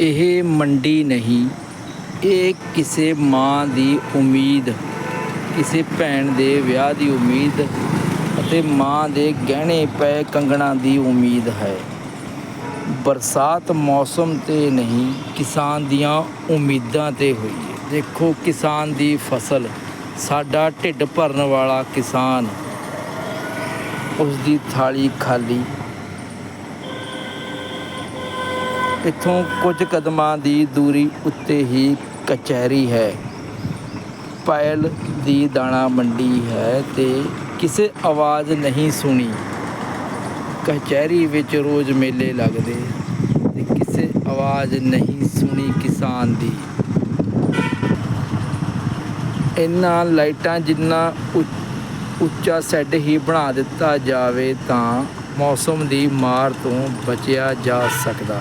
ਇਹ ਮੰਡੀ ਨਹੀਂ, ਇਹ ਕਿਸੇ ਮਾਂ ਦੀ ਉਮੀਦ, ਕਿਸੇ ਭੈਣ ਦੇ ਵਿਆਹ ਦੀ ਉਮੀਦ ਅਤੇ ਮਾਂ ਦੇ ਗਹਿਣੇ ਪਏ ਕੰਗਣਾ ਦੀ ਉਮੀਦ ਹੈ। ਬਰਸਾਤ ਮੌਸਮ ਤੇ ਨਹੀਂ, ਕਿਸਾਨ ਦੀਆਂ ਉਮੀਦਾਂ ਤੇ ਹੋਈ ਹੈ ਦੇਖੋ ਕਿਸਾਨ ਦੀ ਫਸਲ, ਸਾਡਾ ਢਿੱਡ ਭਰਨ ਵਾਲਾ ਕਿਸਾਨ। ਉਸ ਦੀ ਥਾਲੀ ਖਾਲੀ ਇੱਥੋਂ ਕੁਝ ਕਦਮਾਂ ਦੀ ਦੂਰੀ ਉੱਤੇ ਹੀ ਕਚਹਿਰੀ ਹੈ। ਪਾਇਲ ਦੀ ਦਾਣਾ ਮੰਡੀ ਹੈ ਤੇ ਕਿਸੇ ਆਵਾਜ਼ ਨਹੀਂ ਸੁਣੀ। ਕਚਹਿਰੀ ਵਿੱਚ ਰੋਜ਼ ਮੇਲੇ ਲੱਗਦੇ ਤੇ ਕਿਸੇ ਆਵਾਜ਼ ਨਹੀਂ ਸੁਣੀ ਕਿਸਾਨ ਦੀ। ਇਨ੍ਹਾਂ ਲਾਈਟਾਂ ਜਿੰਨਾ ਉੱਚਾ ਸੈੱਡ ਹੀ ਬਣਾ ਦਿੱਤਾ ਜਾਵੇ ਤਾਂ ਮੌਸਮ ਦੀ ਮਾਰ ਤੋਂ ਬਚਿਆ ਜਾ ਸਕਦਾ।